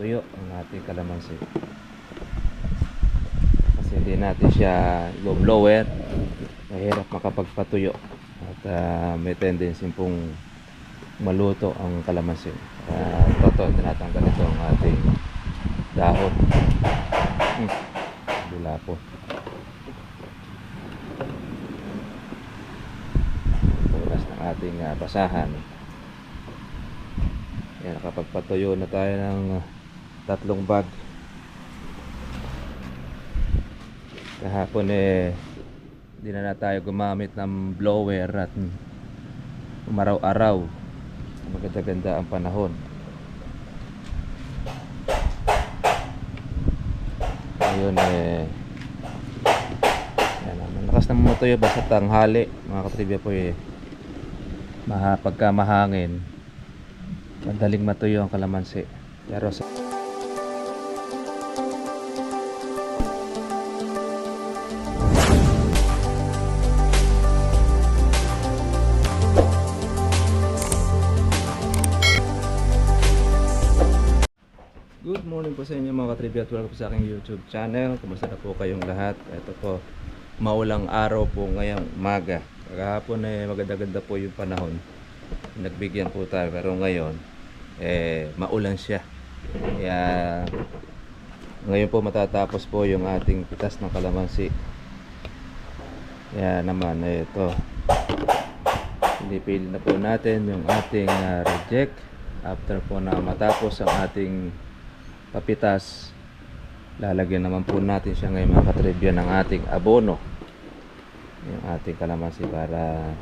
matuyo ang ating kalamansi. Kasi hindi natin siya low blower, mahirap makapagpatuyo at ah, may tendency pong maluto ang kalamansi. Uh, toto, tinatanggal ito ang ating dahon. Hmm. Bula po. Punas ng ating ah, basahan. Yan, nakapagpatuyo na tayo ng ah, tatlong bag. Kahapon eh, hindi na, na tayo gumamit ng blower at umaraw-araw. Maganda-ganda ang panahon. Ngayon eh, yan, ang lakas ng matuyo basta tanghali. Mga katribya po eh, maha, pagka mahangin, madaling matuyo ang kalamansi. Pero sa po katribya at welcome sa aking YouTube channel. Kumusta na po kayong lahat? Ito po, maulang araw po ngayong umaga. Kagahapon eh maganda-ganda po yung panahon. Nagbigyan po tayo pero ngayon eh maulan siya. Kaya ngayon po matatapos po yung ating pitas ng kalamansi. Kaya naman eh, ito. Pinipili na po natin yung ating ah, reject after po na matapos ang ating papitas lalagyan naman po natin siya ngayon mga katribya ng ating abono. Yung ating kalamansi para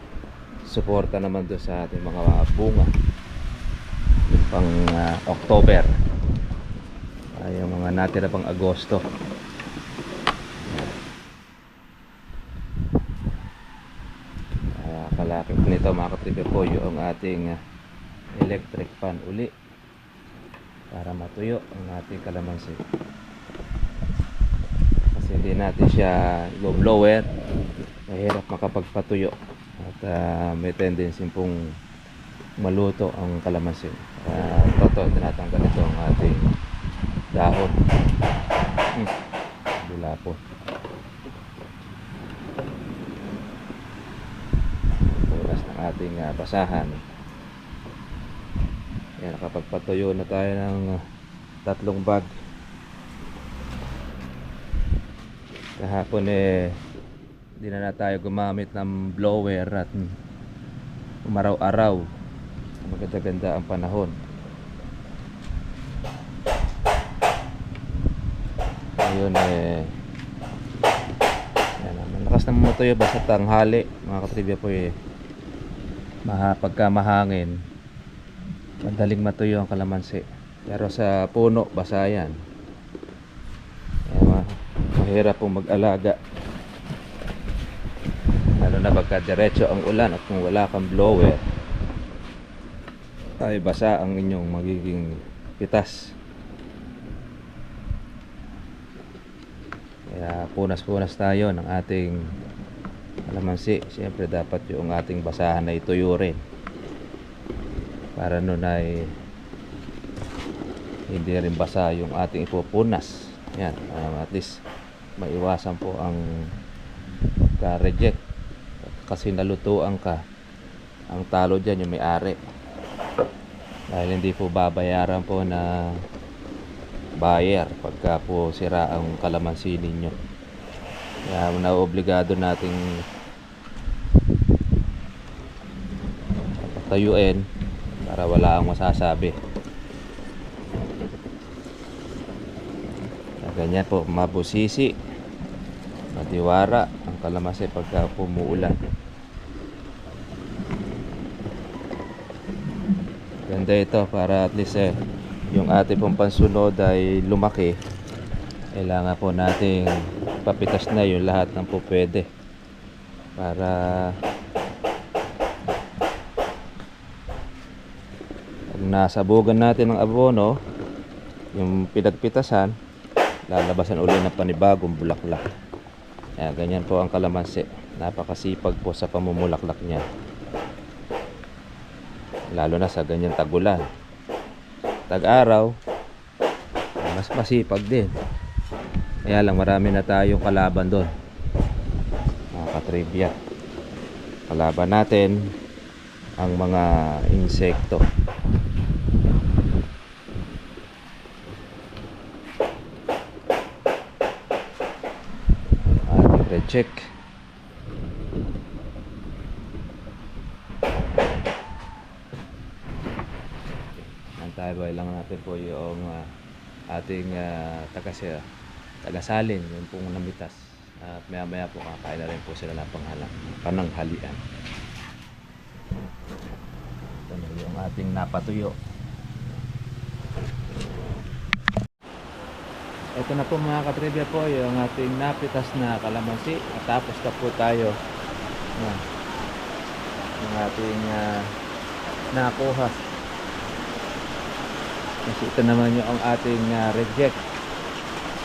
suporta naman doon sa ating mga bunga. Yung pang ah, October. Ay yung mga natira pang Agosto. Uh, kalaki po nito mga katribya po yung ating ah, electric fan uli para matuyo ang ating kalamansi. Kasi hindi natin siya low blower mahirap makapagpatuyo at ah, may tendency pong maluto ang kalamansi. Uh, toto tinatanggal ito ang ating dahon. Hmm. bula po. Punas ng ating ah, basahan yan, nakapagpatuyo na tayo ng uh, tatlong bag. Kahapon eh, hindi na, na tayo gumamit ng blower at umaraw-araw. Maganda-ganda ang panahon. Ngayon eh, yan, ang lakas ng matuyo basta tanghali. Mga katribya po eh, maha, pagka mahangin, madaling matuyo ang kalamansi. Pero sa puno basa yan. Ma- mahirap pong mag-alaga. Lalo na pagka diretso ang ulan at kung wala kang blower ay basa ang inyong magiging pitas. Kaya punas-punas tayo ng ating kalamansi. Siyempre dapat yung ating basahan na ituyo rin para nun ay hindi rin basa yung ating ipupunas. Yan um, at least maiwasan po ang ka-reject. Kasi nalutuan ka ang talo dyan yung may-ari. Dahil hindi po babayaran po na buyer pagka po sira ang kalamansi ninyo. Kaya naobligado nating tayuin para wala ang masasabi. Ganyan po, mabusisi, matiwara ang kalamansi pagka pumuulan. Ganda ito para at least eh, yung ating pong pansunod ay lumaki. Kailangan po nating papitas na yung lahat ng po pwede para pag nasabugan natin ng abono yung pinagpitasan lalabasan uli ng panibagong bulaklak Ayan, ganyan po ang kalamansi napakasipag po sa pamumulaklak niya lalo na sa ganyan tagulan tag-araw Mas masipag din. Kaya lang marami na tayong kalaban doon. Mga katribya. Kalaban natin ang mga insekto. Ating recheck. Tayo lang natin po yung ah, ating uh, taga tagasalin, yung pong namitas. At maya maya po kakain na rin po sila ng panghalang, pananghalian. Ito na yung ating napatuyo. Ito na po mga katribya po yung ating napitas na kalamansi at tapos na po tayo na yung ating ah, nakuha ito naman yung ang ating ah, reject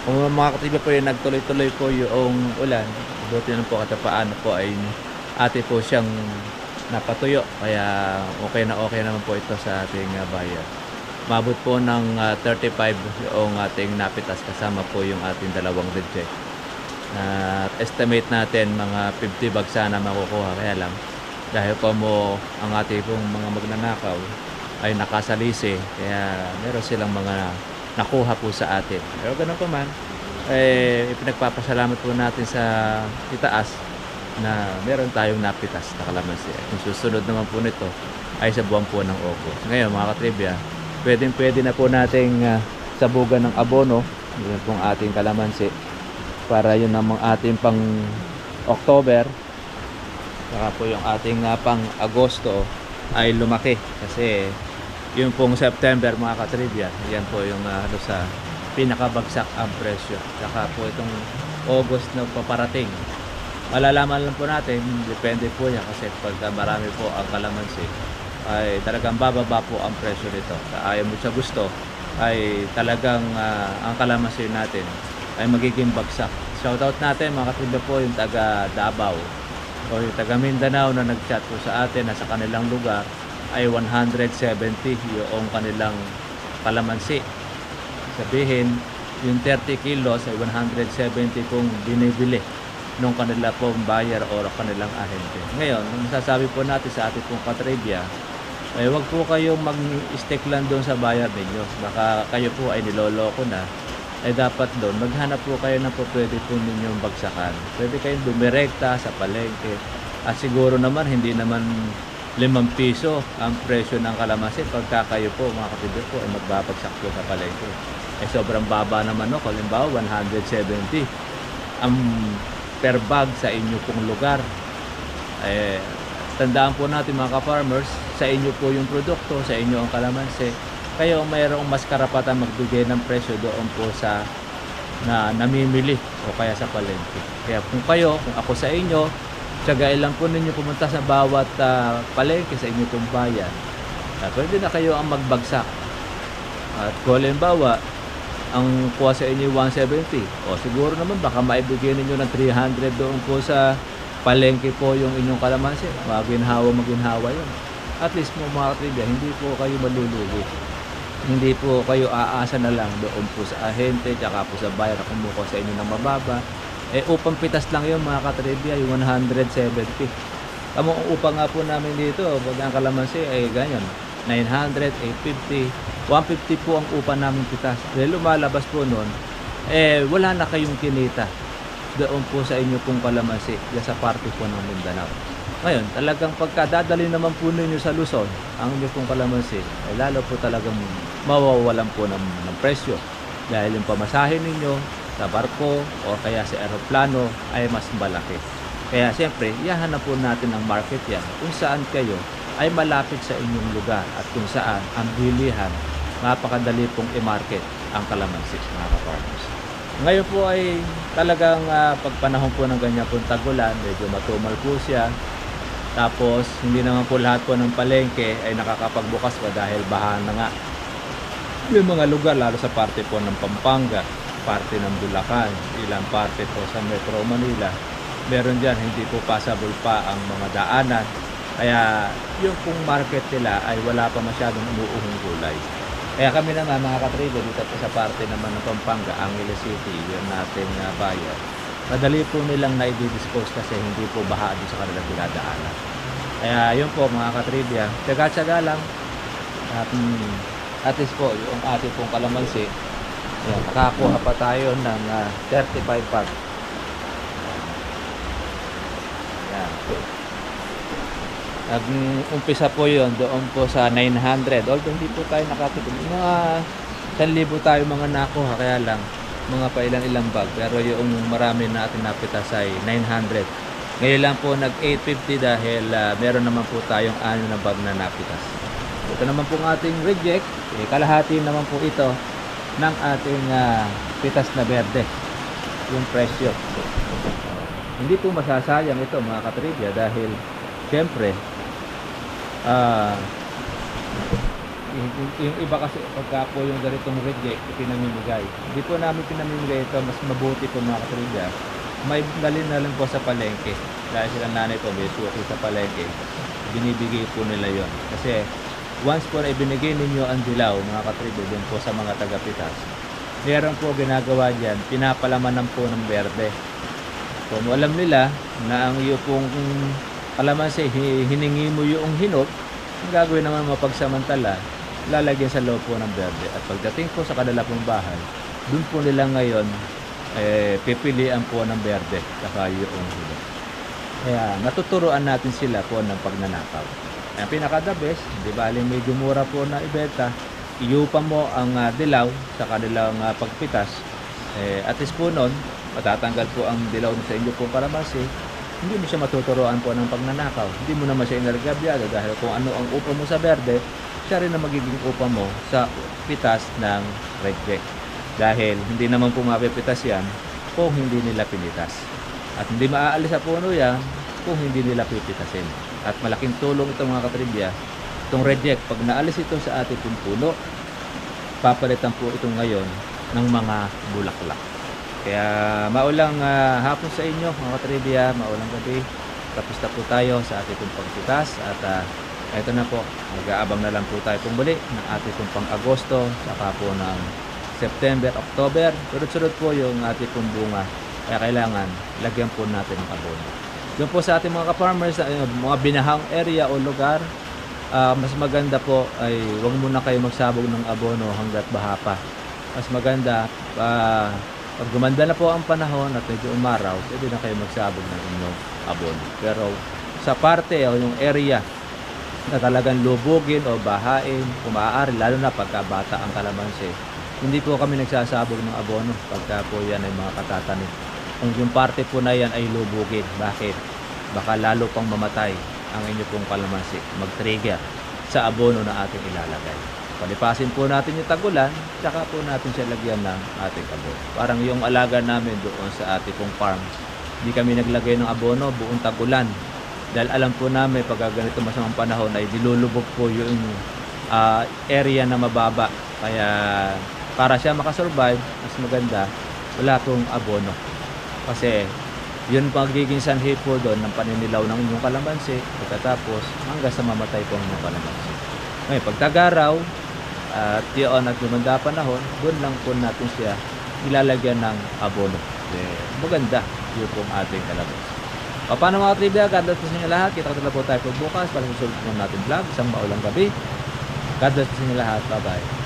kung mga katribya po yung nagtuloy-tuloy po yung ulan buti na po at paano po ay ate po siyang napatuyo. Kaya okay na okay naman po ito sa ating ah, bayan. Mabot po ng ah, 35 yung ating napitas kasama po yung ating dalawang reject. Na estimate natin mga 50 bag sana makukuha. Kaya lang dahil po mo ang ating pong mga magnanakaw ay nakasalisi kaya meron silang mga nakuha po sa atin. Pero ganun pa man, eh, ipinagpapasalamat po natin sa itaas na meron tayong napitas na kalamansi. Kung susunod naman po nito ay sa buwan po ng August. Ngayon mga katribya, pwedeng pwede na po nating ah, sabugan ng abono yun pong ating kalamansi para yun namang ating pang October saka po yung ating ah, pang Agosto ay lumaki kasi yung pong September mga katribya yan po yung ah, ano sa pinakabagsak ang presyo saka po itong August na paparating malalaman lang po natin depende po yan kasi pagka marami po ang kalamansi ay talagang bababa po ang presyo nito. Ayaw mo sa gusto ay talagang ah, ang kalamansi natin ay magiging bagsak. Shoutout natin mga katribya po yung taga Davao o yung taga Mindanao na nag-chat po sa atin na sa kanilang lugar ay 170 yung kanilang kalamansi. Sabihin, yung 30 kilos ay 170 pong binibili nung kanila pong buyer o kanilang ahente. Ngayon, ang masasabi po natin sa ating pong katribya, ay wag po kayong mag-stick lang doon sa buyer ninyo. Baka kayo po ay niloloko na. Ay dapat doon, maghanap po kayo ng po pwede po ninyong bagsakan. Pwede kayong dumirekta sa palengke. At siguro naman, hindi naman limang piso ang presyo ng kalamansi pagka kayo po mga kapitid po ay magbabagsak po sa palengke. Eh sobrang baba naman no, halimbawa 170 ang per bag sa inyo pong lugar. Eh, tandaan po natin mga ka-farmers, sa inyo po yung produkto, sa inyo ang kalamansi, kayo mayroong mas karapatan magbigay ng presyo doon po sa na namimili o kaya sa palengke. Kaya kung kayo, kung ako sa inyo, tsagain lang po ninyo pumunta sa bawat ah, palengke sa inyo pong bayan. Uh, pwede na kayo ang magbagsak. At kung halimbawa, ang kuha sa inyo 170, o siguro naman baka maibigay ninyo ng 300 doon po sa palengke po yung inyong kalamansi. Maginhawa, maginhawa yun. At least mo mga trivia, hindi po kayo malulugi. Hindi po kayo aasa na lang doon po sa ahente, tsaka po sa buyer na kumukuha sa inyo ng mababa. Eh, upang pitas lang yun mga katribya, yung 170. Tamo upa nga po namin dito, pag ang kalamansi ay ganyan. 900, 850, 150 po ang upa namin pitas. Dahil lumalabas po noon, eh wala na kayong kinita doon po sa inyo pong kalamansi sa parte po ng Mindanao. Ngayon, talagang pagkadadali naman po ninyo sa Luzon, ang inyo pong kalamansi, ay lalo po talagang mawawalan po ng, ng presyo. Dahil yung pamasahe ninyo sa barko o kaya sa aeroplano ay mas malaki. Kaya siyempre, iyahanap po natin ang market yan kung saan kayo ay malapit sa inyong lugar at kung saan ang bilihan, napakadali pong i-market ang kalamansi mga ka-farmers. Ngayon po ay talagang uh, pagpanahon po ng ganyan pong tagulan, medyo matumal po siya. Tapos hindi naman po lahat po ng palengke ay nakakapagbukas pa dahil baha na nga. Yung mga lugar, lalo sa parte po ng Pampanga, parte ng Bulacan, ilang parte po sa Metro Manila, meron dyan hindi po passable pa ang mga daanan. Kaya yung pong market nila ay wala pa masyadong umuuhong gulay. Kaya kami naman mga katribo dito po sa parte naman ng Pampanga, Angeles City, yung nating uh, bayan. Madali po nilang na-dispose kasi hindi po baha doon sa kanilang dinadaanan. Kaya yun po mga katribya, tsaga-tsaga lang. At mm, at least po, yung ating pong kalamansi, yan, nakakuha pa tayo ng ah, 35 pack. Yan. Nag-umpisa po yon doon po sa 900. Although hindi po tayo nakatipid. Mga 1,000 tayo mga nakuha. Kaya lang, mga pailan-ilang bag. Pero yung marami na ating napitas ay 900. Ngayon lang po nag-850 dahil ah, meron naman po tayong ano na bag na napitas. Ito naman po ang ating reject. Eh, kalahati naman po ito ng ating ah, pitas na berde. Yung presyo. Hindi po masasayang ito mga katribya dahil syempre ah yung, iba kasi pagka po yung ganitong reject pinamimigay. Hindi po namin pinamimigay ito, mas mabuti po mga katribya. May dalhin na lang po sa palengke. Dahil sila nanay po may suki sa palengke. Binibigay po nila yon Kasi once po na ibinigay ninyo ang dilaw mga katribya dun po sa mga taga-pitas, meron po ginagawa dyan, pinapalamanan po ng berde. Kung alam nila na ang iyo pong kalamansi, hi- hiningi mo yung hinog, ang gagawin naman mapagsamantala, lalagyan sa loob po ng berde. At pagdating po sa kanila pong bahay, dun po nila ngayon, eh, pipilian po ng berde, saka yung hinog. Kaya natuturuan natin sila po ng pagnanakaw. Ang pinaka the best, di ba aling medyo mura po na ibenta, iyupa mo ang ah, dilaw sa kanilang ah, pagpitas. Eh, at least po nun, matatanggal po ang dilaw sa inyo po kalamansi, hindi mo siya matuturoan po ng pagnanakaw. Hindi mo naman siya inargabyado dahil kung ano ang upa mo sa berde, siya rin ang magiging upa mo sa pitas ng reject. Dahil hindi naman po mapipitas yan kung hindi nila pinitas. At hindi maaalis sa puno yan kung hindi nila pipitasin. At malaking tulong ito mga katribya, itong reject, pag naalis ito sa ating puno, papalitan po ito ngayon ng mga bulaklak. Kaya maulang ah, hapon sa inyo mga katribya, maulang gabi. Tapos na po tayo sa ating pong pagpitas at ah, ito na po, mag-aabang na lang po tayo muli ng ating pong pang-Agosto, saka po ng September, October. Sunod-sunod po yung ating pong bunga. Kaya kailangan lagyan po natin ng abono. Doon po sa ating mga ka-farmers, uh, mga binahang area o lugar, ah, mas maganda po ay huwag muna kayo magsabog ng abono hanggat baha pa. Mas maganda, ah, pag gumanda na po ang panahon at medyo umaraw, pwede na kayo magsabog ng inyong abono. Pero sa parte o yung area na talagang lubugin o bahain, kung maaari, lalo na pagka bata ang kalamansi, hindi po kami nagsasabog ng abono pagka po yan ay mga katatanim. Kung yung parte po na yan ay lubugin, bakit? Baka lalo pang mamatay ang inyo pong kalamansi, mag-trigger sa abono na ating ilalagay. Palipasin po natin yung tagulan, tsaka po natin siya lagyan ng ating abono. Parang yung alaga namin doon sa ating pong farm, hindi kami naglagay ng abono buong tagulan. Dahil alam po namin pag ganito masamang panahon ay dilulubog po yung ah, area na mababa. Kaya para siya makasurvive, mas maganda, wala pong abono. Kasi yun pagiging sanhi po doon ng paninilaw ng inyong kalamansi pagkatapos hanggang sa mamatay po ang inyong kalamansi. Ngayon, pag tagaraw at yun at lumanda panahon, doon lang po natin siya ilalagyan ng abono. Eh, maganda yun pong ating kalamansi. O paano mga trivia, God bless po lahat. Kita ko po tayo po bukas para susunod po natin vlog. Isang maulang gabi. God bless po lahat. Bye-bye.